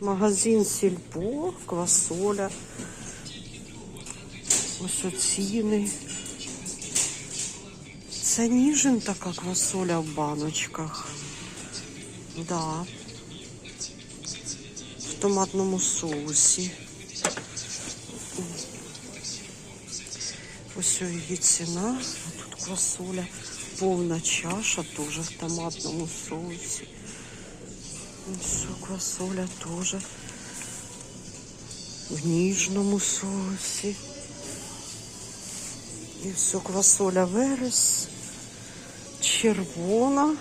Магазин Сільпо, квасоля. Ось ціни. Це ніжин така квасоля в баночках. Да. В томатному соусі. Ось її ціна. А тут квасоля. Повна чаша теж в томатному соусі. Ось квасоля теж в ніжному соусі. І все, квасоля верес, червона,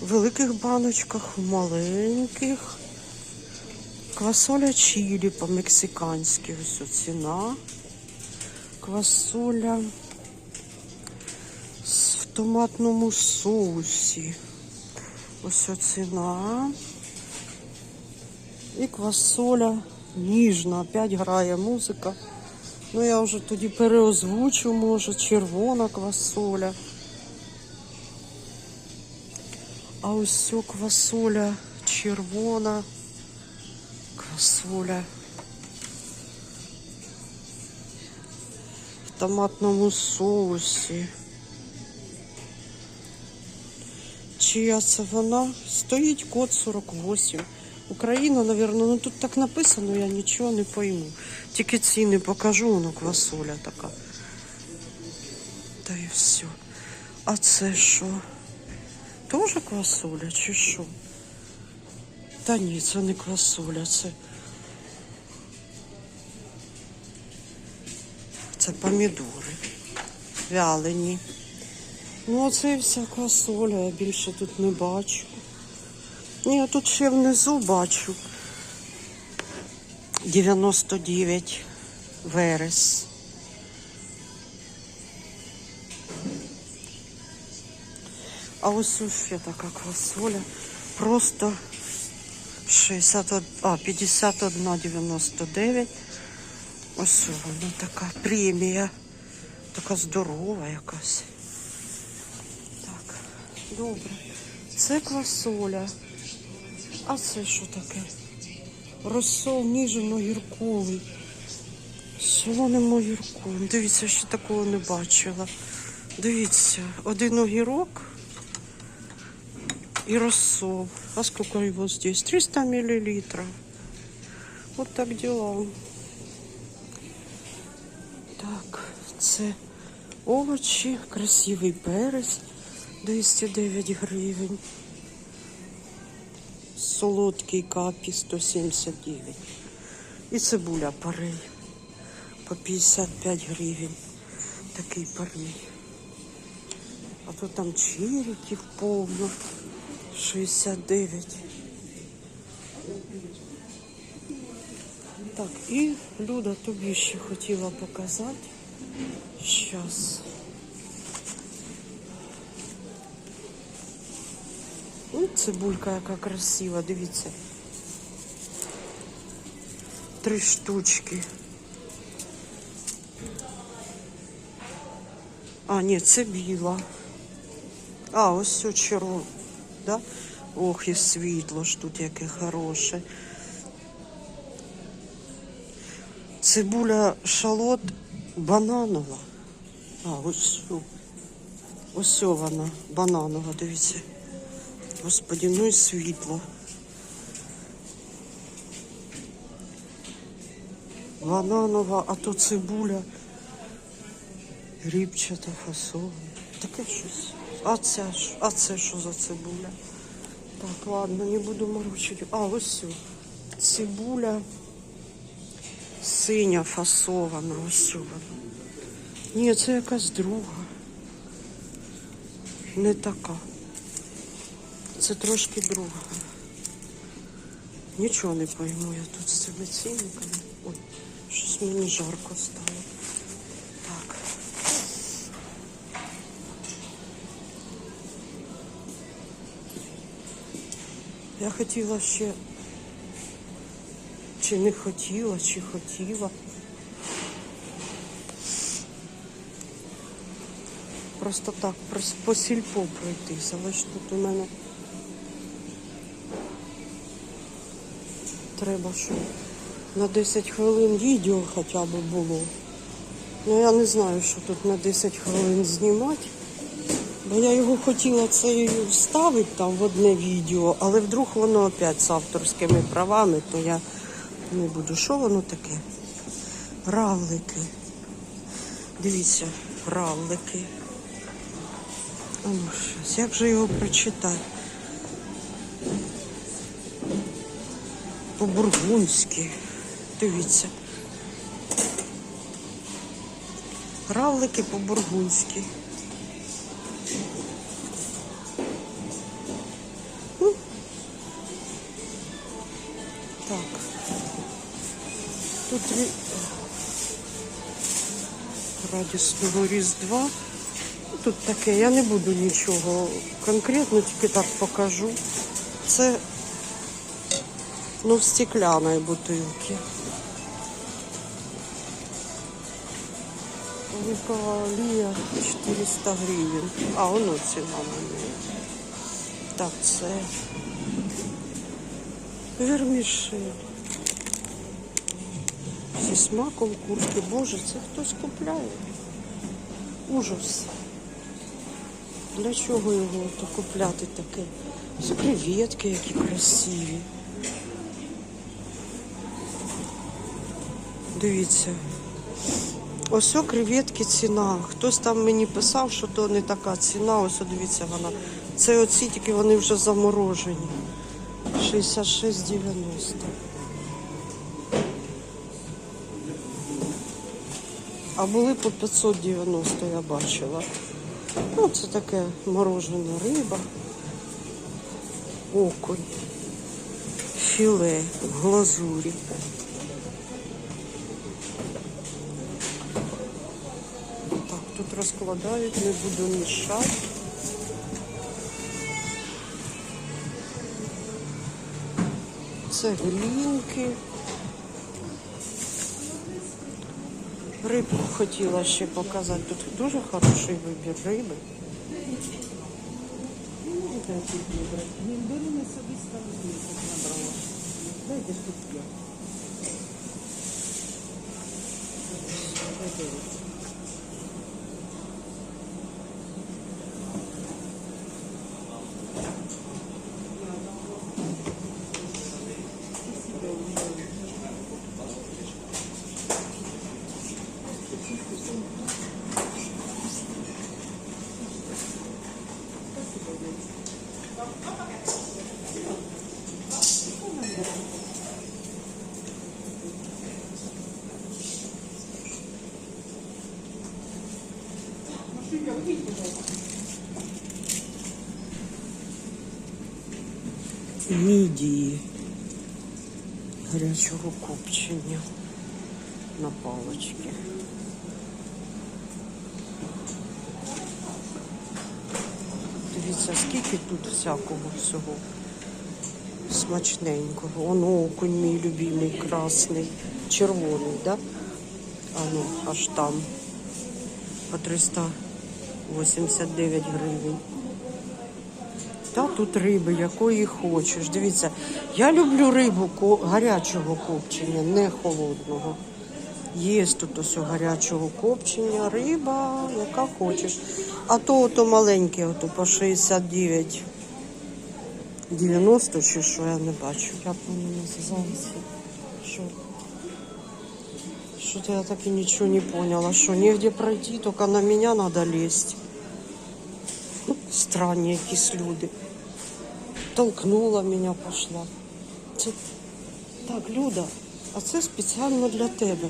в великих баночках, в маленьких. Квасоля чилі по-мексиканськи, ось ціна. Квасоля в томатному соусі. Ось ціна. І квасоля ніжна. Опять грає музика. Ну, я вже тоді переозвучу, може, червона квасоля. А ось квасоля червона. Квасоля. В томатному соусі. Чия це вона? Стоїть код 48. Україна, напевно, ну тут так написано, я нічого не пойму. Тільки ціни покажу, воно квасоля така. Та і все. А це що? Тоже квасоля чи що? Та ні, це не квасоля, це. Це помідори. Вялені. Ну, оце і вся квасоля, я більше тут не бачу. Ні, я тут ще внизу бачу. 99 верес. А ось ще така квасоля. Просто 61, а, 51,99. Ось вона така премія. Така здорова якась. Добре. Це квасоля. А це що таке? Розсол ніжно-гірковий. Солоним огірком. Дивіться, ще такого не бачила. Дивіться, один огірок і розсол. А сколько його здесь? 300 мл. Вот так дела. Так, це овочі, красивий перець, 209 гривень. Солодкий капі 179. І цибуля парей по 55 гривень. Такий парний. А то там черіків повно. 69. Так, і Люда тобі ще хотіла показати. Щас. Ну, цибулька яка красива, дивіться. Три штучки. А, ні, це біла. А, ось все червоне. Да? Ох, і світло ж тут яке хороше. Цибуля шалот бананова. А, ось. о. Ось вона, бананова, дивіться. Господи, ну і світло. Бананова, а то цибуля. Рібчата фасована. Таке щось. А це ж, а це що за цибуля? Так, ладно, не буду морочити. А, ось все. Цибуля синя фасована, ось вона. Ні, це якась друга. Не така. Це трошки друга. Нічого не пойму я тут з цими цінниками. Ой, щось мені жарко стало. Так. Я хотіла ще, чи не хотіла, чи хотіла. Просто так, по сільпо пройтись, але ж тут у мене треба, щоб на 10 хвилин відео хоча б було. Ну я не знаю, що тут на 10 хвилин знімати. Бо я його хотіла вставити там в одне відео, але вдруг воно опять з авторськими правами, то я не буду. Що воно таке? Равлики. Дивіться, равлики. Ну щось, як же його прочитати? По-бургундськи. Дивіться. Равлики по-бургундськи. Так. Тут радісного Різдва. Тут таке, я не буду нічого конкретно, тільки так покажу. Це ну, в стеклянной бутылке. Олія 400 гривень. А, воно ціна на неї. Так, це вермішель. Зі смаком курки. Боже, це хтось купляє. Ужас. Для чого його купляти таке? Це креветки, які красиві. Дивіться. Ось креветки ціна. Хтось там мені писав, що то не така ціна. Ось дивіться вона. Це оці тільки вони вже заморожені. 66,90. А були по 590, я бачила. Ну, це таке морожена риба, окунь, філе в глазурі. Розкладають, не буду мішати. Це глінки. Рибку хотіла ще показати. Тут дуже хороший вибір риби. Мідії гарячого копчення на палочці. Дивіться, скільки тут всякого всього смачненького. Воно окунь мій любимий, красний, червоний, да? А ну, аж там по 389 гривень. Та тут риби, якої хочеш. Дивіться, я люблю рибу гарячого копчення, не холодного. Є тут ось гарячого копчення, риба, яка хочеш. А то ото маленьке, ото по 69. 90 чи що я не бачу. Як воно називається? Що? Что-то я так и ничего не поняла. Что негде пройти, только на меня надо лезть. Странні якісь люди. Толкнула мене, пошла. Це... Так, Люда, а це спеціально для тебе.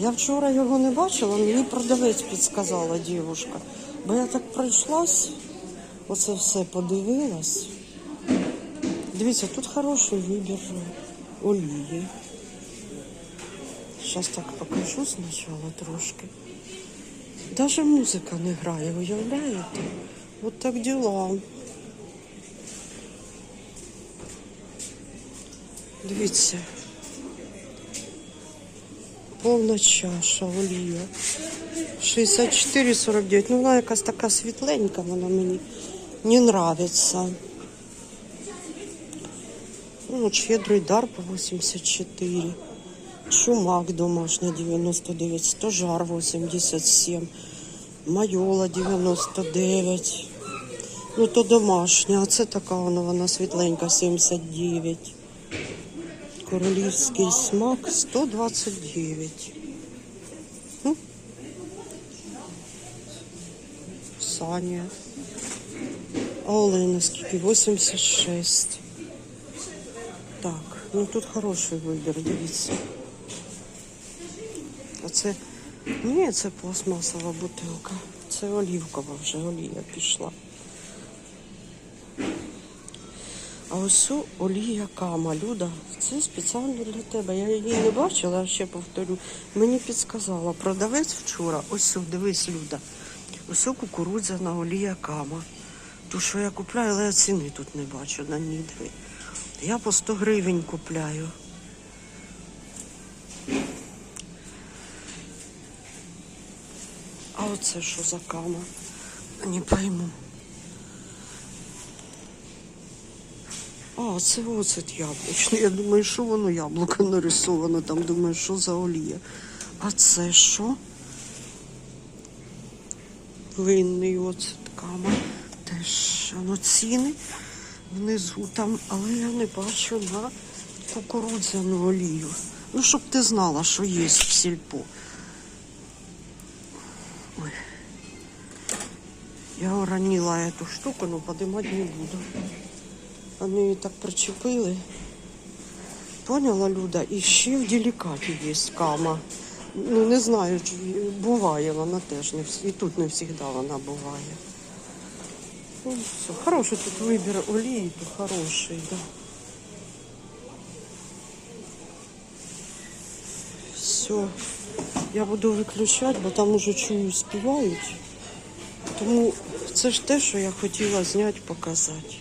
Я вчора його не бачила, мені продавець підсказала дівушка. Бо я так пройшлась, оце все подивилась. Дивіться, тут хороший вибір олії. Зараз так покажу спочатку трошки. Даже музика не грає, уявляєте? От так діла. Дивіться. Повна чаша олія. 64,49. Ну, вона якась така світленька, вона мені не нравиться. Ну, щедрий дар по 84. Чумак домашня 99, стожар 87, майола 99. Ну, то домашня, а це така вона, вона світленька 79. Королівський смак 129. Ну. Саня. А Олена скільки? 86. Так, ну тут хороший вибір, дивіться. А це. Ні, це пластмасова бутилка. Це олівкова вже олія пішла. А ось олія кама, Люда, це спеціально для тебе. Я її не бачила, ще повторю. Мені підсказала продавець вчора. Ось дивись, Люда. Ось кукурудзяна олія кама. Ту, що я купляю, але я ціни тут не бачу на ній. Я по 100 гривень купляю. А оце що за кама? Не пойму. А, це оцет яблучний. Я думаю, що воно яблуко нарисовано там. Думаю, що за олія. А це що? Винний оцет кама. Теж воно ціни внизу там, але я не бачу на кукурудзяну олію. Ну, щоб ти знала, що є в сільпо. Я уронила эту штуку, но поднимать не буду. Вони її так причепили. Поняла, Люда? І ще в делікаті є кама. Ну, не знаю, чи буває вона теж. Не і тут не завжди вона буває. Ну, все. Хороший тут вибір олії, то хороший, да. Все. Я буду виключати, бо там уже чую, співають. Тому це ж те, що я хотіла зняти, показати.